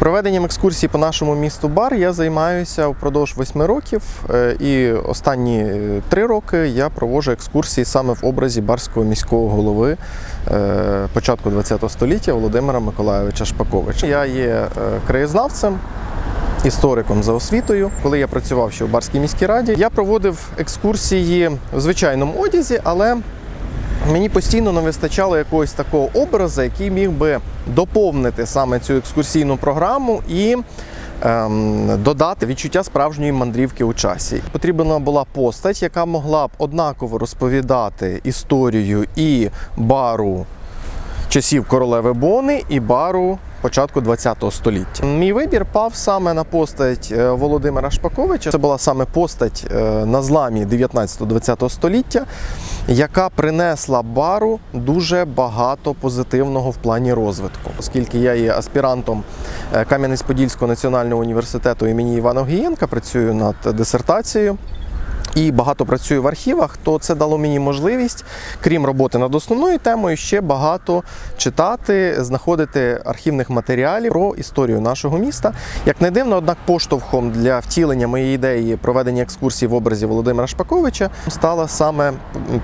Проведенням екскурсій по нашому місту Бар я займаюся впродовж восьми років, е, і останні е, три роки я проводжу екскурсії саме в образі барського міського голови е, початку ХХ століття Володимира Миколайовича Шпаковича. Я є краєзнавцем. Істориком за освітою, коли я працював ще в Барській міській раді, я проводив екскурсії в звичайному одязі, але Мені постійно не вистачало якогось такого образу, який міг би доповнити саме цю екскурсійну програму і ем, додати відчуття справжньої мандрівки у часі. Потрібна була постать, яка могла б однаково розповідати історію і бару часів королеви Бони, і бару. Початку ХХ століття мій вибір пав саме на постать е, Володимира Шпаковича. Це була саме постать е, на зламі 19-20 століття, яка принесла бару дуже багато позитивного в плані розвитку, оскільки я є аспірантом е, Кам'янець-Подільського національного університету імені Івана Огієнка, працюю над дисертацією. І багато працюю в архівах, то це дало мені можливість, крім роботи над основною темою, ще багато читати, знаходити архівних матеріалів про історію нашого міста. Як не дивно, однак поштовхом для втілення моєї ідеї проведення екскурсій в образі Володимира Шпаковича стала саме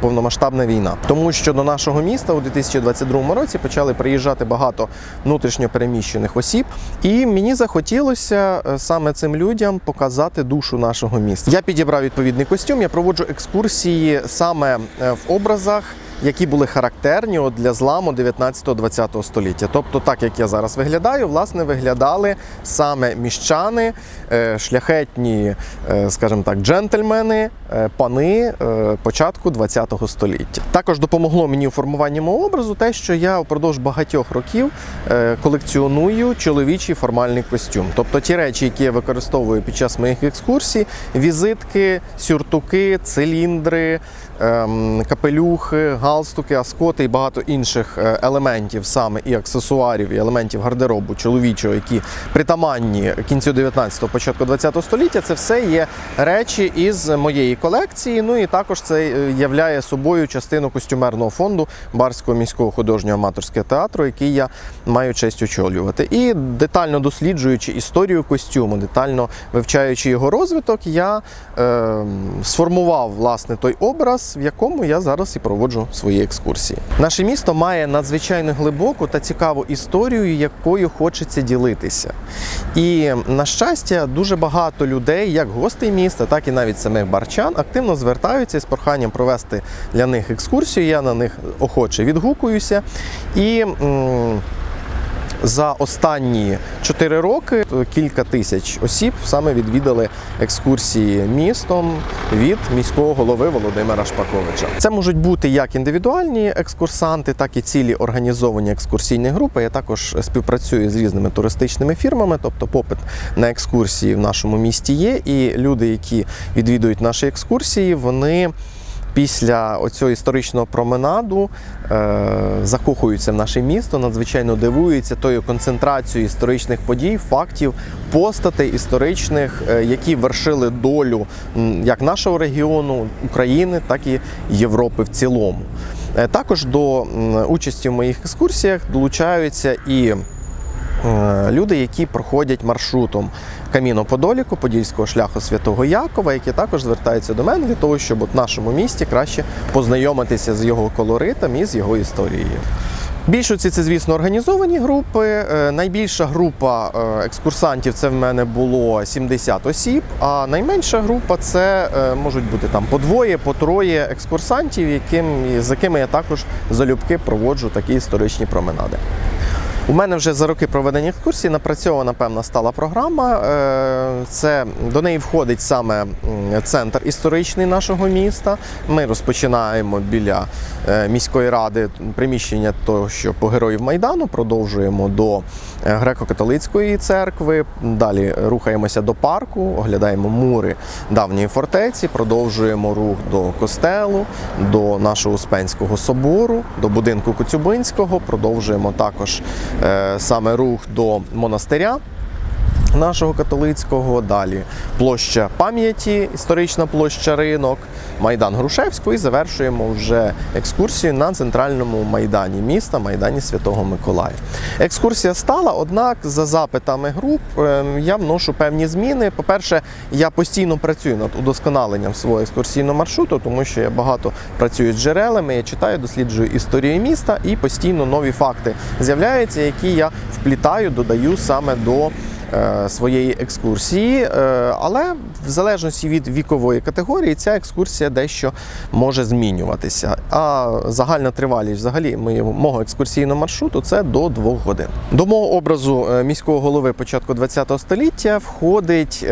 повномасштабна війна, тому що до нашого міста у 2022 році почали приїжджати багато внутрішньо переміщених осіб, і мені захотілося е, саме цим людям показати душу нашого міста. Я підібрав відповідний костюм. Я проводжу екскурсії саме е, в образах. Які були характерні от для зламу 19-20 століття. Тобто, так як я зараз виглядаю, власне, виглядали саме міщани, е, шляхетні, е, скажімо так, джентльмени, е, пани початку 20 століття. Також допомогло мені у формуванні мого образу те, що я впродовж багатьох років колекціоную чоловічий формальний костюм. Тобто ті речі, які я використовую під час моїх екскурсій, візитки, сюртуки, циліндри, ем, капелюхи, галстуки, аскоти і багато інших е, елементів, саме і аксесуарів, і елементів гардеробу чоловічого, які притаманні кінцю 19-го, початку 20-го століття. Це все є речі із моєї колекції. Ну і також це е, являє собою частину костюмерного фонду Барського міського художнього аматорського театру, який я маю честь очолювати. І детально досліджуючи історію костюму, детально вивчаючи його розвиток, я е, сформував власне той образ, в якому я зараз і проводжу свої екскурсії. Наше місто має надзвичайно глибоку та цікаву історію, якою хочеться ділитися. І на щастя, дуже багато людей, як гостей міста, так і навіть самих барчан, активно звертаються з проханням провести для них екскурсію. Я на них охоче відгукуюся. І м, за останні 4 роки кілька тисяч осіб саме відвідали екскурсії містом від міського голови Володимира Шпаковича. Це можуть бути як індивідуальні екскурсанти, так і цілі організовані екскурсійні групи. Я також співпрацюю з різними туристичними фірмами, тобто попит на екскурсії в нашому місті є. І люди, які відвідують наші екскурсії, вони після оцього історичного променаду е, закохуються в наше місто, надзвичайно дивуються тою концентрацією історичних подій, фактів, постатей історичних, е, які вершили долю як нашого регіону, України, так і Європи в цілому. Е, Також до участі в моїх екскурсіях долучаються і люди, які проходять маршрутом Каміно Подоліку, Подільського шляху Святого Якова, які також звертаються до мене для того, щоб в нашому місті краще познайомитися з його колоритом і з його історією. Більшості це, звісно, організовані групи. Е, Найбільша група е, екскурсантів це в мене було 70 осіб, а найменша група це е, можуть бути там по двоє, по троє екскурсантів, яким, з якими я також залюбки проводжу такі історичні променади. У мене вже за роки проведення екскурсій напрацьована певна стала програма. Е, Це до неї входить саме центр історичний нашого міста. Ми розпочинаємо біля е, міської ради приміщення того, що по героїв Майдану, продовжуємо до е, греко-католицької церкви. Далі рухаємося до парку, оглядаємо мури давньої фортеці, продовжуємо рух до костелу, до нашого Успенського собору, до будинку Коцюбинського. Продовжуємо також саме рух до монастиря. Нашого католицького. Далі площа пам'яті, історична площа ринок, майдан Грушевського. І завершуємо вже екскурсію на центральному майдані міста, майдані Святого Миколая. Екскурсія стала, однак за запитами груп е, я вношу певні зміни. По-перше, я постійно працюю над удосконаленням свого екскурсійного маршруту, тому що я багато працюю з джерелами, я читаю, досліджую історію міста і постійно нові факти з'являються, які я вплітаю, додаю саме до своєї екскурсії. Е, Але в залежності від вікової категорії ця екскурсія дещо може змінюватися. А загальна тривалість взагалі мого екскурсійного маршруту це до двох годин. До мого образу е, міського голови початку ХХ століття входить.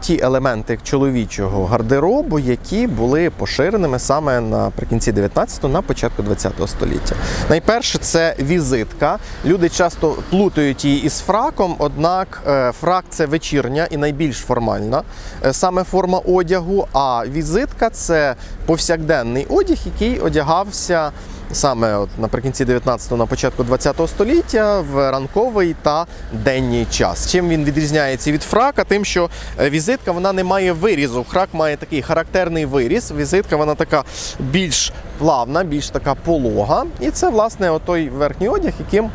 Ті елементи чоловічого гардеробу, які були поширеними саме наприкінці 19-го, на початку 20-го століття. Найперше це візитка. Люди часто плутають її із фраком, однак е, фрак це вечірня і найбільш формальна е, саме форма одягу. А візитка це повсякденний одяг, який одягався саме от наприкінці 19-го, на початку 20-го століття в ранковий та денній час. Чим він відрізняється від фрака? Тим, що е, візитка вона не має вирізу. Фрак має такий характерний виріз. Візитка вона така більш плавна, більш така полога. І це власне той верхній одяг, яким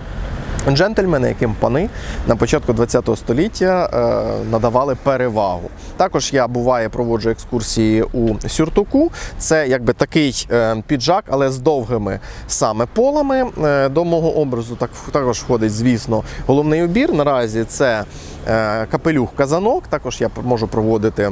Джентльмени, яким пани на початку ХХ століття е, надавали перевагу. Також я буває проводжу екскурсії у сюртуку. Це якби такий е, піджак, але з довгими саме полами. Е, до мого образу так також входить, звісно, головний убір. Наразі це капелюх казанок. Також я можу проводити.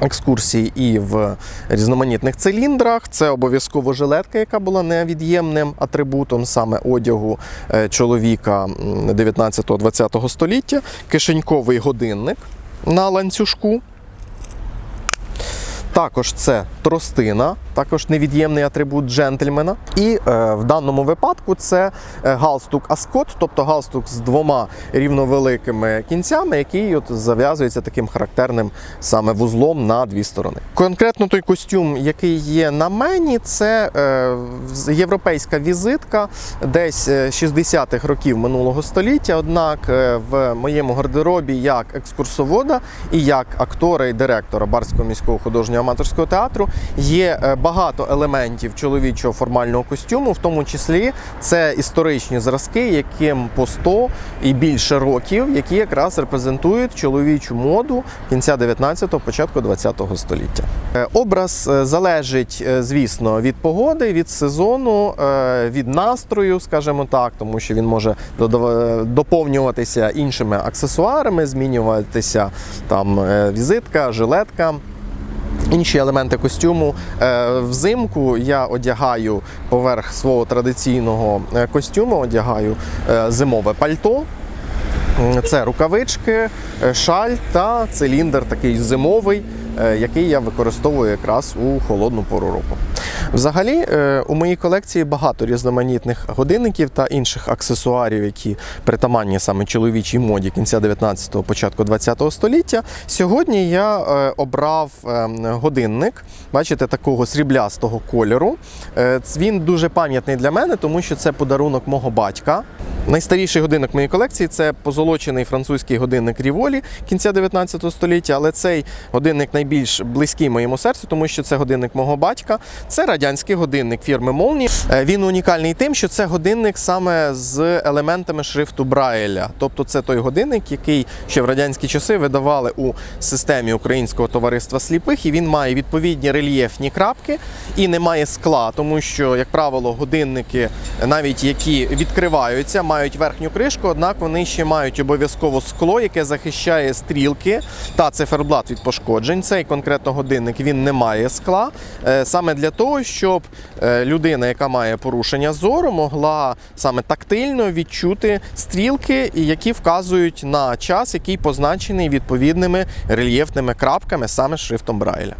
Екскурсії і в різноманітних циліндрах. Це обов'язково жилетка, яка була невід'ємним атрибутом саме одягу е, чоловіка 19-20 століття, кишеньковий годинник на ланцюжку. Також це тростина, також невід'ємний атрибут джентльмена. І е, в даному випадку це е, галстук Аскот, тобто галстук з двома рівновеликими кінцями, який от зав'язується таким характерним саме вузлом на дві сторони. Конкретно той костюм, який є на мені, це е, європейська візитка десь е, 60-х років минулого століття. Однак е, в моєму гардеробі як екскурсовода і як актора і директора Барського міського художнього аматорського театру є е, багато елементів чоловічого формального костюму, в тому числі це історичні зразки, яким по 100 і більше років, які якраз репрезентують чоловічу моду кінця 19-го, початку 20-го століття. Е, Образ е, залежить, е, звісно, від погоди, від сезону, від настрою, скажімо так, тому що він може доповнюватися іншими аксесуарами, змінюватися там візитка, жилетка. Інші елементи костюму Е, взимку я одягаю поверх свого традиційного е, костюму, одягаю е, зимове пальто. Це рукавички, шаль та циліндр такий зимовий, який я використовую якраз у холодну пору року. Взагалі, е, у моїй колекції багато різноманітних годинників та інших аксесуарів, які притаманні саме чоловічій моді кінця 19-го, початку 20-го століття. Сьогодні я е, обрав е, годинник, бачите, такого сріблястого кольору. Е, Він дуже пам'ятний для мене, тому що це подарунок мого батька. Найстаріший годинник моєї колекції це позолочений французький годинник Ріволі кінця 19 століття, але цей годинник найбільш близький моєму серцю, тому що це годинник мого батька. Це радянський годинник фірми Молні. Е, Він унікальний тим, що це годинник саме з елементами шрифту Брайля. Тобто це той годинник, який ще в радянські часи видавали у системі Українського товариства сліпих, і він має відповідні рельєфні крапки і не має скла, тому що, як правило, годинники, навіть які відкриваються, мають верхню кришку, однак вони ще мають обов'язково скло, яке захищає стрілки та циферблат від пошкоджень. Цей конкретно годинник він не має скла. е, Саме для того, щоб е, людина, яка має порушення зору, могла саме тактильно відчути стрілки, які вказують на час, який позначений відповідними рельєфними крапками саме шрифтом Брайля.